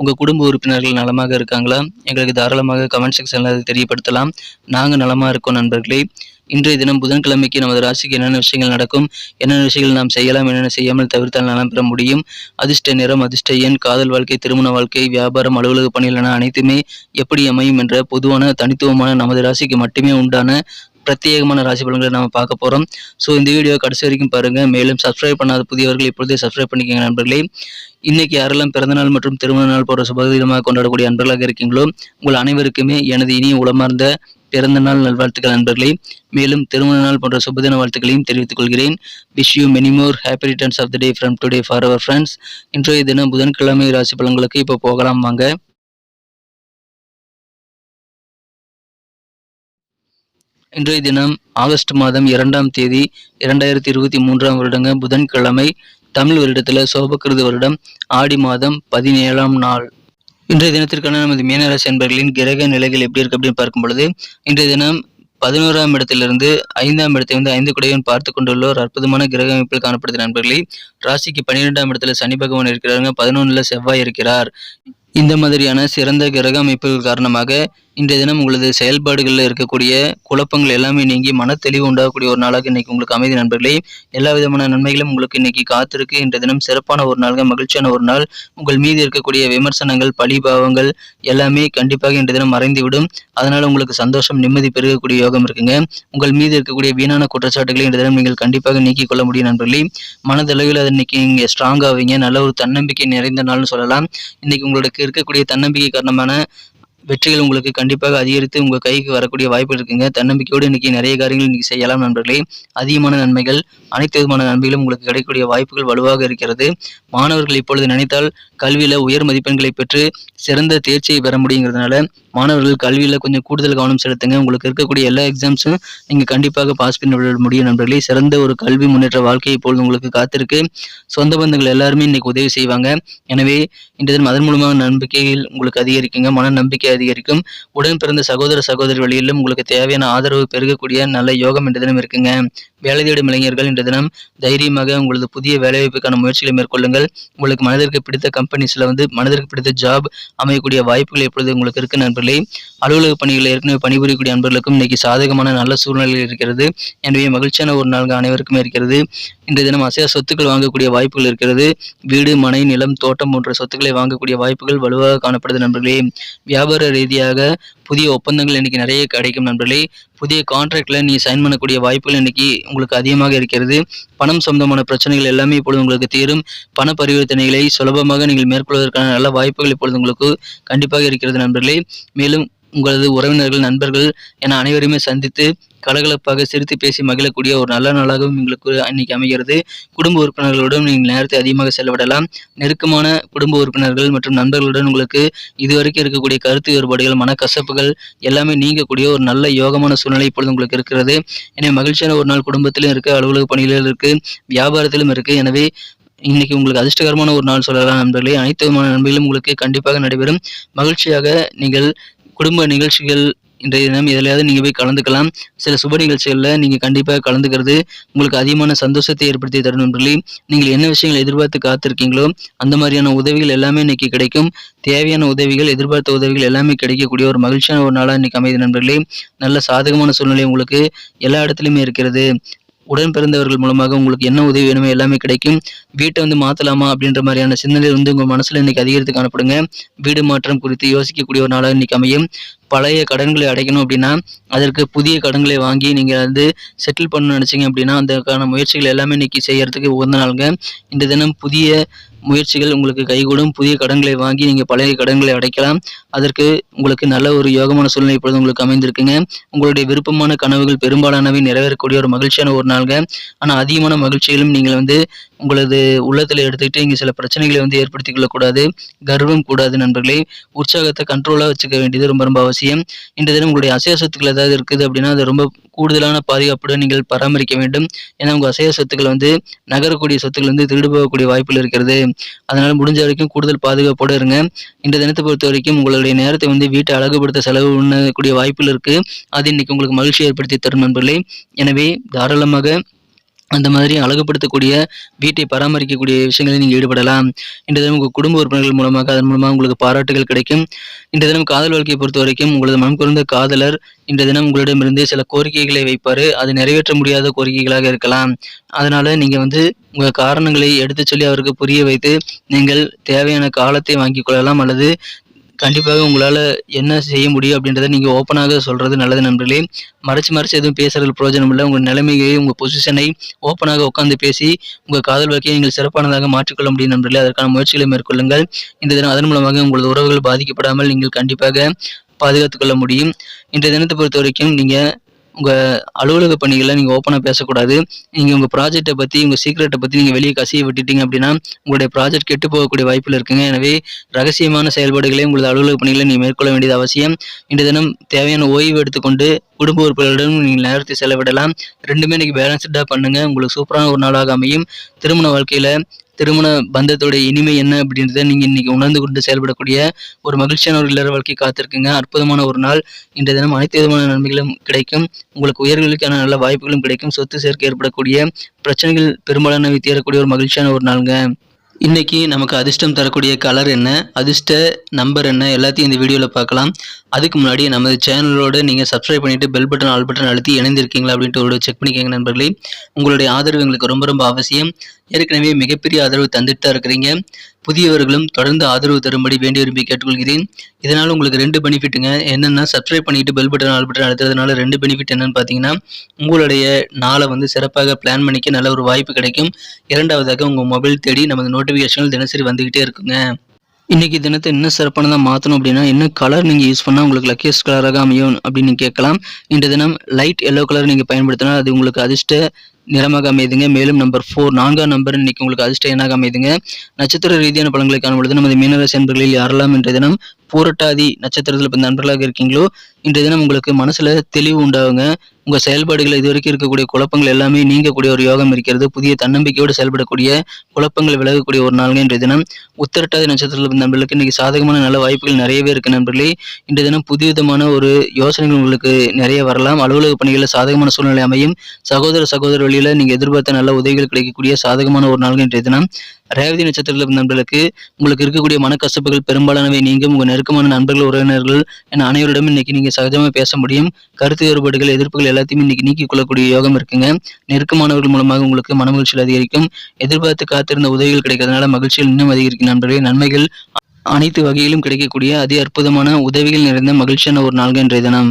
உங்கள் குடும்ப உறுப்பினர்கள் நலமாக இருக்காங்களா? எங்களுக்கு தாராளமாக கமெண்ட் செக்ஷனில் அதை தெரியப்படுத்தலாம். நாங்கள் நலமாக இருக்கோம் நண்பர்களே. இன்றைய தினம் புதன்கிழமைக்கு நமது ராசிக்கு என்னென்ன விஷயங்கள் நடக்கும் என்னென்ன விஷயங்கள் நாம் செய்யலாம் என்னென்ன செய்யாமல் தவிர்த்தால் நலம் பெற முடியும்? அதிர்ஷ்ட நிறம் அதிர்ஷ்ட எண் காதல் வாழ்க்கை திருமண வாழ்க்கை வியாபாரம் அலுவலக பணிகள் என அனைத்துமே எப்படி அமையும் என்ற பொதுவான தனித்துவமான நமது ராசிக்கு மட்டுமே உண்டான பிரத்யேகமான ராசி பலன்களை நம்ம பார்க்க போகிறோம் ஸோ இந்த வீடியோ கடைசி வரைக்கும் பாருங்கள் மேலும் சப்ஸ்கிரைப் பண்ணாத புதியவர்கள் இப்பொழுதே சப்ஸ்கிரைப் பண்ணிக்கோங்க நண்பர்களே. இன்னைக்கு யாரெல்லாம் பிறந்தநாள் மற்றும் திருமண நாள் போன்ற சுபதினமாக கொண்டாடக்கூடிய நண்பர்களாக இருக்கீங்களோ உங்கள் அனைவருக்குமே எனது இனிய உளமார்ந்த பிறந்த நாள் நல்வாழ்த்துக்கள் நண்பர்களே. மேலும் திருமண நாள் போன்ற சுபதின வாழ்த்துக்களையும் தெரிவித்துக் கொள்கிறேன். Wish you many more happy returns of the day from today for our friends இன்றைய தினம் புதன்கிழமை ராசி பலன்களுக்கு இப்போ போகலாம் வாங்க. இன்றைய தினம் ஆகஸ்ட் மாதம் இரண்டாம் தேதி இரண்டாயிரத்தி இருபத்தி மூன்றாம் வருடங்க புதன்கிழமை தமிழ் வருடத்தில் சோபகிருத வருடம் ஆடி மாதம் பதினேழாம் நாள். இன்றைய தினத்திற்கான நமது மீனராசி என்பர்களின் கிரக நிலைகள் எப்படி இருக்கு அப்படின்னு பார்க்கும் பொழுது இன்றைய தினம் பதினோராம் இடத்திலிருந்து ஐந்தாம் இடத்தை வந்து ஐந்து குடையவன் பார்த்து கொண்டுள்ள ஒரு அற்புதமான கிரக அமைப்பில் காணப்படுது நண்பர்களே ராசிக்கு பன்னிரெண்டாம் இடத்துல சனி பகவான் இருக்கிறாருங்க பதினொன்னுல செவ்வாய் இருக்கிறார். இந்த மாதிரியான சிறந்த கிரக அமைப்புகள் காரணமாக இன்றைய தினம் உங்களது செயல்பாடுகளில் இருக்கக்கூடிய குழப்பங்கள் எல்லாமே நீங்கி மன தெளிவு உண்டாகக்கூடிய ஒரு நாளாக இன்னைக்கு உங்களுக்கு அமைதி நண்பர்களே. எல்லா விதமான நன்மைகளும் உங்களுக்கு இன்னைக்கு காத்திருக்கு. இன்றைய தினம் சிறப்பான ஒரு நாள்கள் மகிழ்ச்சியான ஒரு நாள். உங்கள் மீது இருக்கக்கூடிய விமர்சனங்கள் பழிபாவங்கள் எல்லாமே கண்டிப்பாக இன்றைய தினம் மறைந்துவிடும். அதனால உங்களுக்கு சந்தோஷம் நிம்மதி பெருகக்கூடிய யோகம் இருக்குங்க. உங்கள் மீது இருக்கக்கூடிய வீணான குற்றச்சாட்டுகளை இன்றைய தினம் நீங்கள் கண்டிப்பாக நீக்கிக் கொள்ள முடியும் நண்பர்களே. மனதளவில் அதை இன்னைக்கு நீங்க ஸ்ட்ராங் ஆவீங்க. நல்ல ஒரு தன்னம்பிக்கை நிறைந்த நாள்னு சொல்லலாம். இன்னைக்கு உங்களுக்கு இருக்கக்கூடிய தன்னம்பிக்கை காரணமான வெற்றிகள் உங்களுக்கு கண்டிப்பாக அதிகரித்து உங்கள் கைக்கு வரக்கூடிய வாய்ப்பு இருக்குங்க. தன்னம்பிக்கையோடு இன்னைக்கு நிறைய காரியங்கள் இன்னைக்கு செய்யலாம் நண்பர்களே. அதிகமான நன்மைகள் அனைத்து விதமான நன்மைகளும் உங்களுக்கு கிடைக்கக்கூடிய வாய்ப்புகள் வலுவாக இருக்கிறது. மாணவர்கள் இப்பொழுது நினைத்தால் கல்வியில உயர் மதிப்பெண்களை பெற்று சிறந்த தேர்ச்சியை பெற முடியுங்கிறதுனால மாணவர்கள் கல்வியில கொஞ்சம் கூடுதல் கவனம் செலுத்துங்க. உங்களுக்கு இருக்கக்கூடிய எல்லா எக்ஸாம்ஸும் நீங்க கண்டிப்பாக பாஸ் பண்ணி விட முடியும் நண்பர்களே. சிறந்த ஒரு கல்வி முன்னேற்ற வாழ்க்கை இப்பொழுது உங்களுக்கு காத்திருக்கு. சொந்த பந்தங்கள் எல்லாருமே இன்னைக்கு உதவி செய்வாங்க. எனவே இன்றைய தினம் அதன் மூலமாக நம்பிக்கைகள் உங்களுக்கு அதிகரிக்குங்க. மன நம்பிக்கை அதிகரிக்கும். உடன் பிறந்த சகோதர சகோதரி வழியிலும் உங்களுக்கு தேவையான ஆதரவு பெருகக்கூடிய நல்ல யோகம் இன்றைய தினம் இருக்குங்க. வேலை தேடும் இளைஞர்கள் இன்ற தினம் தைரியமாக உங்களது புதிய வேலைவாய்ப்புக்கான முயற்சிகளை மேற்கொள்ளுங்கள். உங்களுக்கு மனதிற்கு பிடித்த கம்பெனிஸில் வந்து மனதிற்கு பிடித்த ஜாப் அமையக்கூடிய வாய்ப்புகள் எப்பொழுது உங்களுக்கு இருக்கு நண்பர்களே? அலுவலக பணிகளில் ஏற்கனவே பணிபுரியக்கூடிய நண்பர்களுக்கும் இன்னைக்கு சாதகமான நல்ல சூழ்நிலை இருக்கிறது. எனவே மகிழ்ச்சியான ஒரு நாள் அனைவருக்குமே இருக்கிறது. இன்றைய தினம் அசையா சொத்துக்கள் வாங்கக்கூடிய வாய்ப்புகள் இருக்கிறது. வீடு மனை நிலம் தோட்டம் போன்ற சொத்துக்களை வாங்கக்கூடிய வாய்ப்புகள் வலுவாக காணப்படுது நண்பர்களே. வியாபார ரீதியாக புதிய ஒப்பந்தங்கள் இன்னைக்கு நிறைய கிடைக்கும் நண்பர்களே. புதிய கான்ட்ராக்டில் நீ சைன் பண்ணக்கூடிய வாய்ப்புகள் இன்னைக்கு உங்களுக்கு அதிகமாக இருக்கிறது. பணம் சொந்தமான பிரச்சனைகள் எல்லாமே இப்பொழுது உங்களுக்கு தீரும். பண பரிவர்த்தனைகளை சுலபமாக நீங்கள் மேற்கொள்வதற்கான நல்ல வாய்ப்புகள் இப்பொழுது உங்களுக்கு கண்டிப்பாக இருக்கிறது நண்பர்களே. மேலும் உங்களது உறவினர்கள் நண்பர்கள் என அனைவருமே சந்தித்து கலகலப்பாக சிரித்து பேசி மகிழக்கூடிய ஒரு நல்ல நாளாகவும் உங்களுக்கு இன்னைக்கு அமைகிறது. குடும்ப உறுப்பினர்களுடன் நீங்கள் நேரத்தை அதிகமாக செலவிடலாம். நெருக்கமான குடும்ப உறுப்பினர்கள் மற்றும் நண்பர்களுடன் உங்களுக்கு இதுவரைக்கும் இருக்கக்கூடிய கருத்து வேறுபாடுகள் மனக்கசப்புகள் எல்லாமே நீங்கக்கூடிய ஒரு நல்ல யோகமான சூழ்நிலை இப்பொழுது உங்களுக்கு இருக்கிறது. எனவே மகிழ்ச்சியான ஒரு நாள் குடும்பத்திலும் இருக்கு அலுவலக பணிகளிலும் இருக்கு வியாபாரத்திலும் இருக்கு. எனவே இன்னைக்கு உங்களுக்கு அதிர்ஷ்டகரமான ஒரு நாள் சொல்லலாம் நண்பர்களே. அனைத்து விதமான நண்பர்களும் உங்களுக்கு கண்டிப்பாக நடைபெறும். மகிழ்ச்சியாக நீங்கள் குடும்ப நிகழ்ச்சிகள் இன்றைய தினம் எதிலையாவது நீங்கள் போய் கலந்துக்கலாம். சில சுப நிகழ்ச்சிகளில் நீங்கள் கண்டிப்பாக கலந்துக்கிறது உங்களுக்கு அதிகமான சந்தோஷத்தை ஏற்படுத்தி தரும் நண்பர்களே. நீங்கள் என்ன விஷயங்கள் எதிர்பார்த்து காத்திருக்கீங்களோ அந்த மாதிரியான உதவிகள் எல்லாமே இன்னைக்கு கிடைக்கும். தேவையான உதவிகள் எதிர்பார்த்த உதவிகள் எல்லாமே கிடைக்கக்கூடிய ஒரு மகிழ்ச்சியான ஒரு நாளாக இன்னைக்கு அமைதி நண்பர்களே. நல்ல சாதகமான சூழ்நிலை உங்களுக்கு எல்லா இடத்துலையுமே இருக்கிறது. உடன் பிறந்தவர்கள் மூலமாக உங்களுக்கு என்ன உதவி வேணுமோ எல்லாமே கிடைக்கும். வீட்டை வந்து மாற்றலாமா அப்படின்ற மாதிரியான சிந்தனை வந்து உங்கள் மனசில் இன்னைக்கு அதிகரித்து காணப்படுங்க. வீடு மாற்றம் குறித்து யோசிக்கக்கூடிய ஒரு நாளாக இன்னைக்கு அமையும். பழைய கடன்களை அடைக்கணும் அப்படின்னா அதற்கு புதிய கடன்களை வாங்கி நீங்கள் வந்து செட்டில் பண்ணணும்னு நினச்சிங்க அப்படின்னா அதற்கான முயற்சிகள் எல்லாமே இன்னைக்கு செய்யறதுக்கு உகந்த நாளுங்க. இந்த தினம் புதிய முயற்சிகள் உங்களுக்கு கைகூடும். புதிய கடன்களை வாங்கி நீங்கள் பழைய கடன்களை அடைக்கலாம். அதற்கு உங்களுக்கு நல்ல ஒரு யோகமான சூழ்நிலை இப்பொழுது உங்களுக்கு அமைந்திருக்குங்க. உங்களுடைய விருப்பமான கனவுகள் பெரும்பாலானவை நிறைவேறக்கூடிய ஒரு மகிழ்ச்சியான ஒரு நாள்ங்க. ஆனால் அதிகமான மகிழ்ச்சிகளும் நீங்கள் வந்து உங்களது உள்ளத்தில் எடுத்துக்கிட்டு இங்கே சில பிரச்சனைகளை வந்து ஏற்படுத்திக் கொள்ளக்கூடாது. கர்வம் கூடாது நண்பர்களே. உற்சாகத்தை கண்ட்ரோலாக வச்சுக்க வேண்டியது ரொம்ப ரொம்ப அவசியம். இன்றைய தினம் உங்களுடைய அசைய சொத்துக்கள் ஏதாவது இருக்குது அப்படின்னா அது ரொம்ப கூடுதலான பாதுகாப்புடன் நீங்கள் பராமரிக்க வேண்டும். ஏன்னா உங்கள் அசைய சொத்துக்கள் வந்து நகரக்கூடிய சொத்துக்கள் வந்து திருடு போகக்கூடிய வாய்ப்புகள் இருக்கிறது. அதனால முடிஞ்ச வரைக்கும் கூடுதல் பாதுகாப்போடு இருங்க. இந்த தினத்தை பொறுத்த வரைக்கும் உங்களுடைய நேரத்தை வந்து வீட்டை அழகுபடுத்த செலவு பண்ணக்கூடிய வாய்ப்புகள் இருக்கு. அது இன்னைக்கு உங்களுக்கு மகிழ்ச்சி ஏற்படுத்தி தரும் நண்பர்களே. எனவே தாராளமாக அந்த மாதிரி அழகுபடுத்தக்கூடிய வீட்டை பராமரிக்கக்கூடிய விஷயங்களில் நீங்கள் ஈடுபடலாம். இந்த தினம் உங்கள் குடும்ப உறுப்பினர்கள் மூலமாக அதன் மூலமாக உங்களுக்கு பாராட்டுகள் கிடைக்கும். இந்த தினம் காதல் வாழ்க்கையை பொறுத்த வரைக்கும் உங்களது மனம் குறைந்த காதலர் இந்த தினம் உங்களிடமிருந்து சில கோரிக்கைகளை வைப்பார். அது நிறைவேற்ற முடியாத கோரிக்கைகளாக இருக்கலாம். அதனால நீங்கள் வந்து உங்கள் காரணங்களை எடுத்துச் சொல்லி அவருக்கு புரிய வைத்து நீங்கள் தேவையான காலத்தை வாங்கிக் கொள்ளலாம். அல்லது கண்டிப்பாக உங்களால் என்ன செய்ய முடியும் அப்படின்றத நீங்கள் ஓப்பனாக சொல்கிறது நல்லது நண்பர்களே. மறைச்சு மறைச்சு எதுவும் பேசுறது பிரயோஜனம் இல்லை. உங்கள் நிலைமையை உங்கள் பொசிஷனை ஓப்பனாக உட்காந்து பேசி உங்கள் காதல் வாழ்க்கையை நீங்கள் சிறப்பானதாக மாற்றிக்கொள்ள முடியும் நண்பர்களே. அதற்கான முயற்சிகளை மேற்கொள்ளுங்கள். இந்த தினம் அதன் மூலமாக உங்களது உறவுகள் பாதிக்கப்படாமல் நீங்கள் கண்டிப்பாக பாதுகாத்துக் கொள்ள முடியும். இன்றைய தினத்தை பொறுத்த வரைக்கும் நீங்கள் உங்கள் அலுவலக பணிகளை நீங்கள் ஓப்பனாக பேசக்கூடாது. நீங்கள் உங்கள் ப்ராஜெக்ட்டை பற்றி உங்கள் சீக்ரெட்டை பற்றி நீங்கள் வெளியே கசிய விட்டுட்டீங்க அப்படின்னா உங்களுடைய ப்ராஜெக்ட் கெட்டு போகக்கூடிய வாய்ப்புகள் இருக்குங்க. எனவே ரகசியமான செயல்பாடுகளை உங்களது அலுவலக பணிகளை நீங்கள் மேற்கொள்ள வேண்டியது அவசியம். இன்றைய தினம் தேவையான ஓய்வு எடுத்துக்கொண்டு குடும்ப உறுப்பினர்களிடம் நீங்கள் நேரத்தை செலவிடலாம். ரெண்டுமே இன்னைக்கு பேலன்ஸ்டாக பண்ணுங்கள் உங்களுக்கு சூப்பரான ஒரு நாளாக அமையும். திருமண வாழ்க்கையில் திருமண பந்தத்தோடைய இனிமை என்ன அப்படின்றத நீங்கள் இன்னைக்கு உணர்ந்து கொண்டு செயல்படக்கூடிய ஒரு மகிழ்ச்சியான ஒரு இல்லற வாழ்க்கை காத்திருக்குங்க. அற்புதமான ஒரு நாள். இன்றைய தினம் அனைத்து விதமான நன்மைகளும் கிடைக்கும். உங்களுக்கு உயர்களுக்கான நல்ல வாய்ப்புகளும் கிடைக்கும். சொத்து சேர்க்கை ஏற்படக்கூடிய பிரச்சனைகள் பெரும்பாலானவை தீரக்கூடிய ஒரு மகிழ்ச்சியான ஒரு நாளுங்க. இன்னைக்கு நமக்கு அதிர்ஷ்டம் தரக்கூடிய கலர் என்ன? அதிர்ஷ்ட நம்பர் என்ன? எல்லாத்தையும் இந்த வீடியோவில் பார்க்கலாம். அதுக்கு முன்னாடி நமது சேனலோடு நீங்கள் சப்ஸ்கிரைப் பண்ணிவிட்டு பெல் பட்டன் ஆல் பட்டன் அழுத்தி இணைந்திருக்கீங்களா அப்படின்ட்டு ஒரு செக் பண்ணிக்கோங்க நண்பர்களே. உங்களுடைய ஆதரவு எங்களுக்கு ரொம்ப ரொம்ப அவசியம். ஏற்கனவே மிகப்பெரிய ஆதரவு தந்துட்டு தான் இருக்கிறீங்க. புதியவர்களும் தொடர்ந்து ஆதரவு தரும்படி வேண்டி விரும்பி கேட்டுக்கொள்கிறேன். இதனால் உங்களுக்கு ரெண்டு பெனிஃபிட்டுங்க. என்னென்னா சப்ஸ்கிரைப் பண்ணிட்டு பெல் பட்டன் ஆல் பட்டன் அழுத்துறதுனால ரெண்டு பெனிஃபிட் என்னன்னு பார்த்தீங்கன்னா உங்களுடைய நாளை வந்து சிறப்பாக பிளான் பண்ணிக்க நல்ல ஒரு வாய்ப்பு கிடைக்கும். இரண்டாவதாக உங்கள் மொபைல் தேடி நமது நோட்டிஃபிகேஷன்கள் தினசரி வந்துக்கிட்டே இருக்குங்க. இன்றைக்கி தினத்தை இன்னும் சிறப்பானதாக மாற்றணும் அப்படின்னா என்ன கலர் நீங்கள் யூஸ் பண்ணால் உங்களுக்கு லக்கியஸ்ட் கலராக அமையும் அப்படின்னு கேட்கலாம். இந்த தினம் லைட் எல்லோ கலர் நீங்கள் பயன்படுத்தினா அது உங்களுக்கு அதிர்ஷ்ட நிறமாக அமையுதுங்க மேலும் நம்பர் ஃபோர் நான்காம் நம்பர் இன்னைக்கு உங்களுக்கு அதிர்ஷ்ட எண்ணாக அமையுதுங்க நட்சத்திர ரீதியான பலன்களை காணும்பொழுது நமது மீனராசி நண்பர்களில் யாரெல்லாம் இன்றைய தினம் பூரட்டாதி நட்சத்திரத்தில் இப்போ நண்பர்களாக இருக்கீங்களோ இன்றைய தினம் உங்களுக்கு மனசுல தெளிவு உண்டாகுங்க. உங்க செயல்பாடுகள் இது வரைக்கும் இருக்கக்கூடிய குழப்பங்கள் எல்லாமே நீங்கக்கூடிய ஒரு யோகம் இருக்கிறது. புதிய தன்னம்பிக்கையோடு செயல்படக்கூடிய குழப்பங்கள் விலகக்கூடிய ஒரு நாளுங்க இன்றைய தினம். உத்தரட்டாதி நட்சத்திரத்தில் நண்பர்களுக்கு இன்னைக்கு சாதகமான நல்ல வாய்ப்புகள் நிறையவே இருக்கு நண்பர்களே. இன்றைய தினம் புதிய விதமான ஒரு யோசனைகள் உங்களுக்கு நிறைய வரலாம். அலுவலக பணிகளில் சாதகமான சூழ்நிலை அமையும். சகோதர சகோதர வழியில நீங்க எதிர்பார்த்த நல்ல உதவிகள் கிடைக்கக்கூடிய சாதகமான ஒரு நாள் இன்றைய தினம். ரேவதி நட்சத்திரத்தில் நண்பர்களுக்கு உங்களுக்கு இருக்கக்கூடிய மனக்கசப்புகள் பெரும்பாலானவை நீங்கும். உங்க நெருக்கமான நண்பர்கள் உறவினர்கள் என அனைவரிடமும் இன்னைக்கு நீங்க சகஜமா பேச முடியும். கருத்து வேறுபாடுகள் எதிர்ப்புகள் எல்லாத்தையும் இன்னைக்கு நீக்கிக் கொள்ளக்கூடிய யோகம் இருக்குங்க. நெருக்கமானவர்கள் மூலமாக உங்களுக்கு மனமகிழ்ச்சியில் அதிகரிக்கும். எதிர்பார்த்து காத்திருந்த உதவிகள் கிடைக்கிறதுனால மகிழ்ச்சியில் இன்னும் அதிகரிக்கும் நண்பர்களே. நன்மைகள் அனைத்து வகையிலும் கிடைக்கக்கூடிய அதி அற்புதமான உதவிகள் நிறைந்த மகிழ்ச்சியான ஒரு நாள்கள் இன்றைய தினம்.